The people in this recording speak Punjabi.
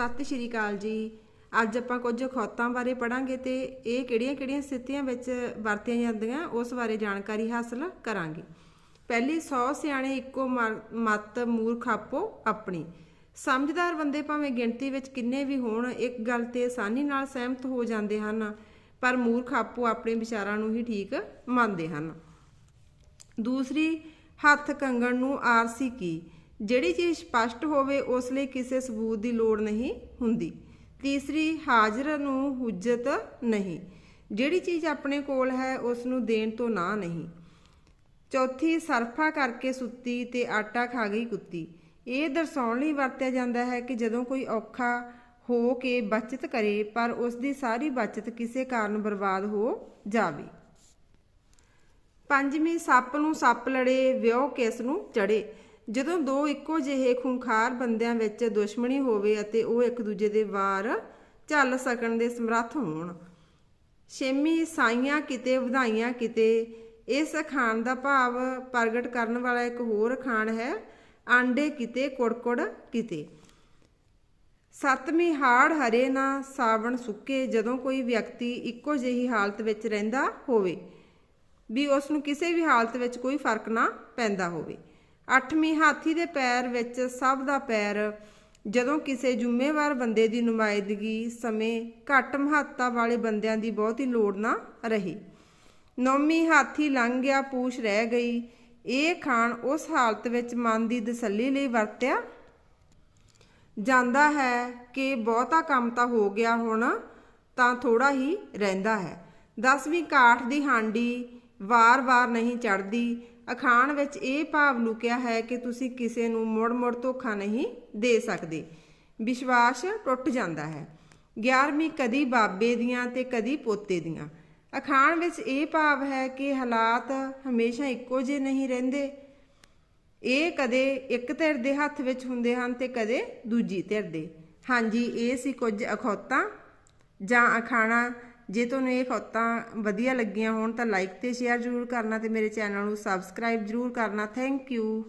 ਸਤਿ ਸ਼੍ਰੀ ਅਕਾਲ ਜੀ। ਅੱਜ ਆਪਾਂ ਕੁਝ ਖੌਤਾਂ ਬਾਰੇ ਪੜਾਂਗੇ ਤੇ ਇਹ ਕਿਹੜੀਆਂ-ਕਿਹੜੀਆਂ ਸਥਿਤੀਆਂ ਵਿੱਚ ਵਰਤੀਆਂ ਜਾਂਦੀਆਂ, ਉਸ ਬਾਰੇ ਜਾਣਕਾਰੀ ਹਾਸਲ ਕਰਾਂਗੇ। ਪਹਿਲੀ 100 ਸਿਆਣੇ ਇੱਕੋ ਮਰ- ਮਤ ਮੂਰਖ ਆਪੋ ਆਪਣੀ। ਸਮਝਦਾਰ ਬੰਦੇ ਭਾਵੇਂ ਗਿਣਤੀ ਵਿੱਚ ਕਿੰਨੇ ਵੀ ਹੋਣ, ਇੱਕ ਗੱਲ ਤੇ ਆਸਾਨੀ ਨਾਲ ਸਹਿਮਤ ਹੋ ਜਾਂਦੇ ਹਨ, ਪਰ ਮੂਰਖ ਆਪੋ ਆਪਣੇ ਵਿਚਾਰਾਂ ਨੂੰ ਹੀ ਠੀਕ ਮੰਨਦੇ ਹਨ। ਦੂਸਰੀ, ਹੱਥ ਕੰਗਣ ਨੂੰ ਆਰਸੀ ਕੀ। ਜਿਹੜੀ ਚੀਜ਼ ਸਪਸ਼ਟ ਹੋਵੇ, ਉਸ ਲਈ ਕਿਸੇ ਸਬੂਤ ਦੀ ਲੋੜ ਨਹੀਂ ਹੁੰਦੀ। ਤੀਸਰੀ, ਹਾਜ਼ਰ ਨੂੰ ਹੁਜਤ ਨਹੀਂ। ਜਿਹੜੀ ਚੀਜ਼ ਆਪਣੇ ਕੋਲ ਹੈ, ਉਸ ਨੂੰ ਦੇਣ ਤੋਂ ਨਾ ਨਹੀਂ। ਚੌਥੀ, ਸਰਫਾ ਕਰਕੇ ਸੁੱਤੀ ਤੇ ਆਟਾ ਖਾ ਗਈ ਕੁੱਤੀ। ਇਹ ਦਰਸਾਉਣ ਲਈ ਵਰਤਿਆ ਜਾਂਦਾ ਹੈ ਕਿ ਜਦੋਂ ਕੋਈ ਔਖਾ ਹੋ ਕੇ ਬਚਤ ਕਰੇ, ਪਰ ਉਸ ਦੀ ਸਾਰੀ ਬਚਤ ਕਿਸੇ ਕਾਰਨ ਬਰਬਾਦ ਹੋ ਜਾਵੇ। ਪੰਜਵੀਂ, ਸੱਪ ਨੂੰ ਸੱਪ ਲੜੇ ਵਿਉ ਕਿਸ ਨੂੰ ਚੜੇ। ਜਦੋਂ ਦੋ ਇੱਕੋ ਜਿਹੇ ਖੁੰਖਾਰ ਬੰਦਿਆਂ ਵਿੱਚ ਦੁਸ਼ਮਣੀ ਹੋਵੇ ਅਤੇ ਉਹ ਇੱਕ ਦੂਜੇ ਦੇ ਵਾਰ ਝੱਲ ਸਕਣ ਦੇ ਸਮਰੱਥ ਹੋਣ, ਛੇਵੀਂ ਸਾਈਆਂ ਕਿਤੇ, ਵਧਾਈਆਂ ਕਿਤੇ, ਇਸ ਅਖਾਣ ਦਾ ਭਾਵ ਪ੍ਰਗਟ ਕਰਨ ਵਾਲਾ ਇੱਕ ਹੋਰ ਅਖਾਣ ਹੈ, ਆਂਡੇ ਕਿਤੇ, ਕੁੜਕੁੜ ਕਿਤੇ। ਸੱਤਵੀਂ ਹਾੜ ਹਰੇ ਨਾ, ਸਾਵਣ ਸੁੱਕੇ, ਜਦੋਂ ਕੋਈ ਵਿਅਕਤੀ ਇੱਕੋ ਜਿਹੀ ਹਾਲਤ ਵਿੱਚ ਰਹਿੰਦਾ ਹੋਵੇ, ਵੀ ਉਸ ਨੂੰ ਕਿਸੇ ਵੀ ਹਾਲਤ ਵਿੱਚ ਕੋਈ ਫ਼ਰਕ ਨਾ ਪੈਂਦਾ ਹੋਵੇ। ਅੱਠਵੀਂ ਹਾਥੀ ਦੇ ਪੈਰ ਵਿੱਚ ਸਭ ਦਾ ਪੈਰ, ਜਦੋਂ ਕਿਸੇ ਜ਼ਿੰਮੇਵਾਰ ਬੰਦੇ ਦੀ ਨੁਮਾਇੰਦਗੀ ਸਮੇਂ ਘੱਟ ਮਹੱਤਤਾ ਵਾਲੇ ਬੰਦਿਆਂ ਦੀ ਬਹੁਤੀ ਲੋੜ ਨਾ ਰਹੀ। ਨੌਵੀਂ ਹਾਥੀ ਲੰਘ ਗਿਆ, ਪੂਛ ਰਹਿ ਗਈ। ਇਹ ਖਾਣ ਉਸ ਹਾਲਤ ਵਿੱਚ ਮਨ ਦੀ ਤਸੱਲੀ ਲਈ ਵਰਤਿਆ ਜਾਂਦਾ ਹੈ ਕਿ ਬਹੁਤਾ ਕੰਮ ਤਾਂ ਹੋ ਗਿਆ ਹੁਣ, ਤਾਂ ਥੋੜਾ ਹੀ ਰਹਿੰਦਾ ਹੈ। ਦਸਵੀਂ ਕਾਠ ਦੀ ਹਾਂਡੀ ਵਾਰ-ਵਾਰ ਨਹੀਂ ਚੜਦੀ ਅਖਾਣ ਵਿੱਚ ਇਹ ਭਾਵ ਲੁਕਿਆ ਹੈ ਕਿ ਤੁਸੀਂ ਕਿਸੇ ਨੂੰ ਮੁੜ-ਮੁੜ ਧੋਖਾ ਨਹੀਂ ਦੇ ਸਕਦੇ। ਵਿਸ਼ਵਾਸ ਟੁੱਟ ਜਾਂਦਾ ਹੈ। 11ਵੀਂ ਕਦੀ ਬਾਬੇ ਦੀਆਂ ਤੇ ਕਦੀ ਪੋਤੇ ਦੀਆਂ। ਅਖਾਣ ਵਿੱਚ ਇਹ ਭਾਵ ਹੈ ਕਿ ਹਾਲਾਤ ਹਮੇਸ਼ਾ ਇੱਕੋ ਜਿਹੇ ਨਹੀਂ ਰਹਿੰਦੇ। ਇਹ ਕਦੇ ਇੱਕ ਧਿਰ ਦੇ ਹੱਥ ਵਿੱਚ ਹੁੰਦੇ ਹਨ ਤੇ ਕਦੇ ਦੂਜੀ ਧਿਰ ਦੇ। ਹਾਂਜੀ, ਇਹ ਸੀ ਕੁਝ ਅਖੌਤਾਂ ਜਾਂ ਅਖਾਣਾ ਜੇ ਤੁਹਾਨੂੰ ਇਹ ਖੌਤਾਂ ਵਧੀਆ ਲੱਗੀਆਂ ਹੋਣ ਤਾਂ ਲਾਈਕ ਤੇ ਸ਼ੇਅਰ ਜ਼ਰੂਰ ਕਰਨਾ ਤੇ ਮੇਰੇ ਚੈਨਲ ਨੂੰ ਸਬਸਕ੍ਰਾਈਬ ਜ਼ਰੂਰ ਕਰਨਾ। Thank you